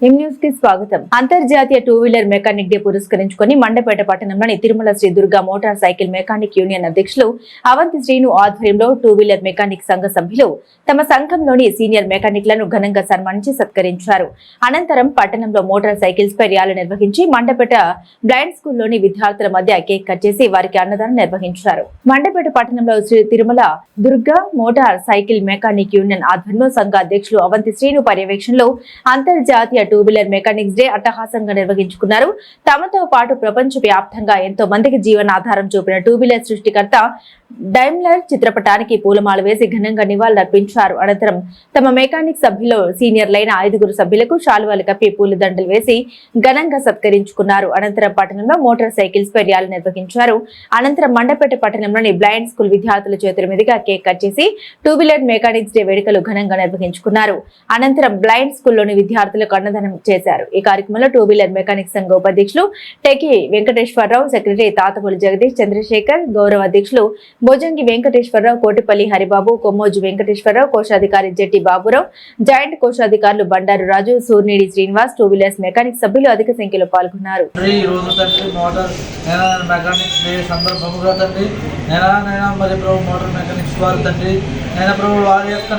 స్వాగతం. అంతర్జాతీయ two wheeler mechanic day పురస్కరించుకొని మండపేట పట్టణంలోని Tirumala Sri Durga motor cycle mechanic union అధ్యక్షులు అవంతి శ్రీను ఆధ్వర్యంలో టూ వీలర్ మెకానిక్ సంఘ సభ్యులు తమ సంఘంలోని సీనియర్ మెకానిక్లను ఘనంగా సన్మానించి సత్కరించారు. అనంతరం పట్టణంలో మోటార్ సైకిల్స్ పై ర్యాలీ నిర్వహించి మండపేట బ్లైండ్ స్కూల్లోని విద్యార్థుల మధ్య కేక్ కట్ చేసి వారికి అన్నదానం నిర్వహించారు. మండపేట పట్టణంలో Sri Tirumala Durga motor cycle mechanic union ఆధ్వర్యంలో సంఘ అధ్యక్షులు అవంతి శ్రీను పర్యవేక్షణలో అంతర్జాతీయ టూ వీలర్ మెకానిక్స్ డే అట్టహాసంగా నిర్వహించుకున్నారు. తమతో పాటు ప్రపంచ వ్యాప్తంగా ఎంతో మందికి జీవనాధారం చూపిన టూ వీలర్ సృష్టికర్త డైమ్లర్ చిత్రపటానికి పూలమాల వేసి ఘనంగా నివాళులర్పించారు. అనంతరం తమ మెకానిక్ సభ్యులు సీనియర్లైన ఐదుగురు సభ్యులకు శాలువాలు కప్పి పూలదండలు వేసి ఘనంగా సత్కరించుకున్నారు. అనంతరం పట్టణంలో మోటార్ సైకిల్స్ పై ర్యాలీ నిర్వహించారు. అనంతరం మండపేట పట్టణంలోని బ్లైండ్ స్కూల్ విద్యార్థుల చేతుల మీదుగా కేక్ కట్ చేసి టూ వీలర్ మెకానిక్స్ డే వేడుకలు ఘనంగా నిర్వహించుకున్నారు. అనంతరం బ్లైండ్ స్కూల్లోని విద్యార్థులకు అన్నదానం చేశారు. ఈ కార్యక్రమంలో టూ వీలర్ మెకానిక్ సంఘ ఉపాధ్యక్షులు టెకి వెంకటేశ్వరరావు సెక్రటరీ తాతపూలి జగదీష్ చంద్రశేఖర్ గౌరవ అధ్యక్షులు భోజంగి వెంకటేశ్వరరావు కోటిపల్లి హరిబాబు కొమ్మోజు వెంకటేశ్వరరావు కోశాధికారి Jetti Baburao joint కోశాధికారులు Bandaru Raju Surnidi Srinivas two wheelers mechanic సభ్యులు అధిక సంఖ్యలో పాల్గొన్నారు. మోటార్ మెకానిక్స్ మోటార్ వారు తండ్రి నేను ప్రభు వారి యొక్క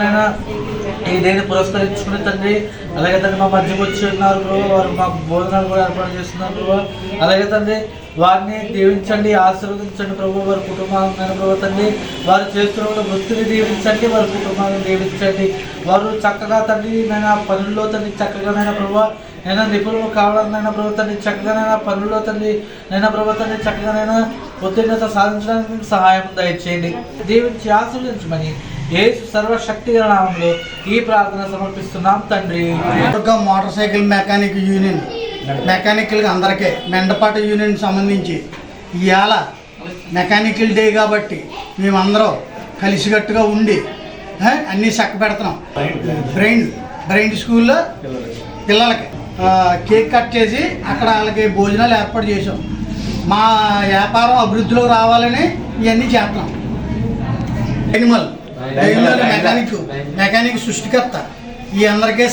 ఈ డేని పురస్కరించుకుని తండ్రి అలాగే తండ్రి మా మధ్యకు వచ్చి ఉన్నారు ప్రభు వారు మాకు బోధనలు కూడా ఏర్పాటు చేస్తున్నారు ప్రభు అలాగే తండ్రి వారిని దీవించండి ఆశీర్వదించండి ప్రభు వారి కుటుంబాలను నేను ప్రభు తండ్రి వారు చేస్తున్న వృత్తిని దీవించండి వారి కుటుంబాలను దీవించండి. వారు చక్కగా తండ్రి నేను పనుల్లో తండ్రి చక్కగానైనా ప్రభు నేను నిపుణులు కావాలనైనా ప్రభుత్వాన్ని చక్కగానైనా పనుల్లో తండ్రి నైనా ప్రభుత్వాన్ని చక్కగానైనా ఉత్తీర్ణత సాధించడానికి సహాయం దయచేయండి. దీవించి ఆశీర్వదించమని యేసు సర్వశక్తి నామంలో ఈ ప్రార్థన సమర్పిస్తున్నాం తండ్రి. Motor cycle mechanic union mechanical అందరికీ మెండపాట యూనియన్ సంబంధించి ఇవాళ మెకానికల్ డే కాబట్టి మేమందరం కలిసికట్టుగా ఉండి అన్నీ చక్క పెడుతున్నాం. బ్రెయిన్ బ్రెయిన్ స్కూల్లో పిల్లలకి కేక్ కట్ చేసి అక్కడ వాళ్ళకి భోజనాలు ఏర్పాటు చేసాం మా వ్యాపారం అభివృద్ధిలో రావాలని ఇవన్నీ చేస్తున్నాం. ఎనిమల్ ఎనిమల్ మెకానిక్ మెకానిక్ సృష్టికర్త. ఈ అందరికీ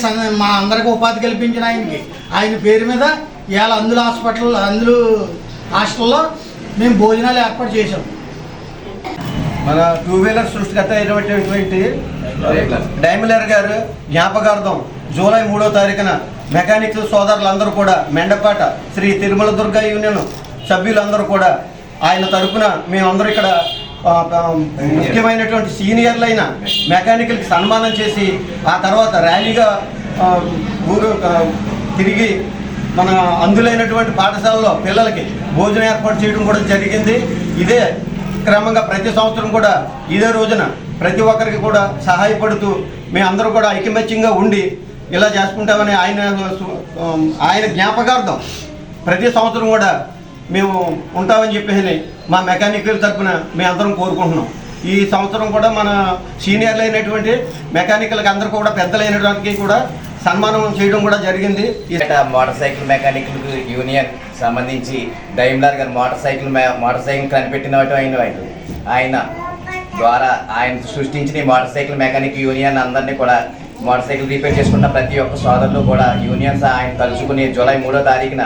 మా అందరికీ ఉపాధి కల్పించిన ఆయనకి. ఆయన పేరు మీద ఇవాళ అందులో హాస్పిటల్ అందులో హాస్టల్లో మేము భోజనాలు ఏర్పాటు చేసాం మన టూ వీలర్ సృష్టికర్త అయినటువంటి డైమిలర్ గారు జ్ఞాపకార్థం జూలై మూడో తారీఖున మెకానిక్ సోదరులందరూ కూడా మెండపాట శ్రీ తిరుమల దుర్గా యూనియన్ సభ్యులందరూ కూడా ఆయన తరపున మేమందరూ ఇక్కడ ముఖ్యమైనటువంటి సీనియర్లైన మెకానికల్కి సన్మానం చేసి ఆ తర్వాత ర్యాలీగా ఊరు తిరిగి మన అందులైనటువంటి పాఠశాలలో పిల్లలకి భోజనం ఏర్పాటు చేయడం కూడా జరిగింది. ఇదే క్రమంగా ప్రతి సంవత్సరం కూడా ఇదే రోజున ప్రతి ఒక్కరికి కూడా సహాయపడుతూ మేమందరూ కూడా ఐకమత్యంగా ఉండి ఇలా చేసుకుంటామని ఆయన ఆయన జ్ఞాపకార్థం ప్రతి సంవత్సరం కూడా మేము ఉంటామని చెప్పేసి మా మెకానికల్ తరపున మేమందరం కోరుకుంటున్నాం. ఈ సంవత్సరం కూడా మన సీనియర్లు అయినటువంటి మెకానికల్కి అందరూ కూడా పెద్దలైనటువంటి కూడా సన్మానం చేయడం కూడా జరిగింది. ఈ మోటార్ సైకిల్ మెకానిక్ యూనియన్ సంబంధించి డైమ్లార్ గారు మోటార్ సైకిల్ మోటార్ సైకిల్ కనిపెట్టిన ఆయన ఆయన. ఆయన ద్వారా ఆయన సృష్టించిన ఈ మోటార్ సైకిల్ మెకానిక్ యూనియన్ అందరినీ కూడా మోటార్ సైకిల్ రిపేర్ చేసుకున్న ప్రతి ఒక్క సోదరులు కూడా యూనియన్స్ ఆయన తలుచుకుని జూలై మూడో తారీఖున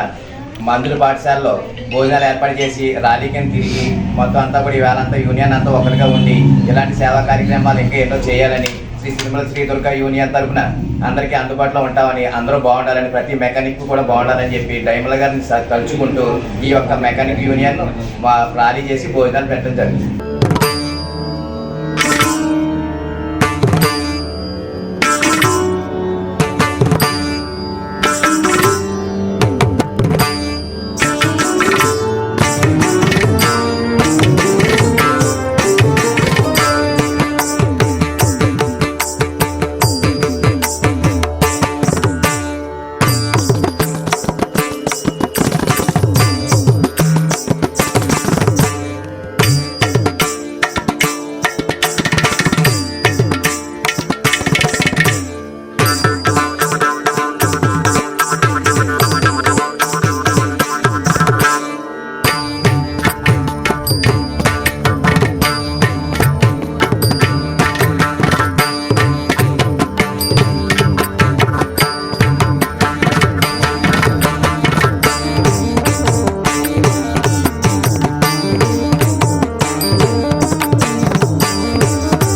మందుల పాఠశాలలో భోజనాలు ఏర్పాటు చేసి ర్యాలీకి తిరిగి మొత్తం అంతా కూడా ఈవేళ యూనియన్ అంతా ఒకరిగా ఉండి ఇలాంటి సేవా కార్యక్రమాలు ఇంకా ఎన్నో చేయాలని శ్రీ తిరుమల శ్రీ దుర్గా యూనియన్ తరఫున అందరికీ అందుబాటులో ఉంటామని అందరూ బాగుండాలని ప్రతి మెకానిక్ కూడా బాగుండాలని చెప్పి డైమల గారిని తలుచుకుంటూ ఈ యొక్క మెకానిక్ యూనియన్ మా ర్యాలీ చేసి భోజనాలు పెట్టడం జరిగింది.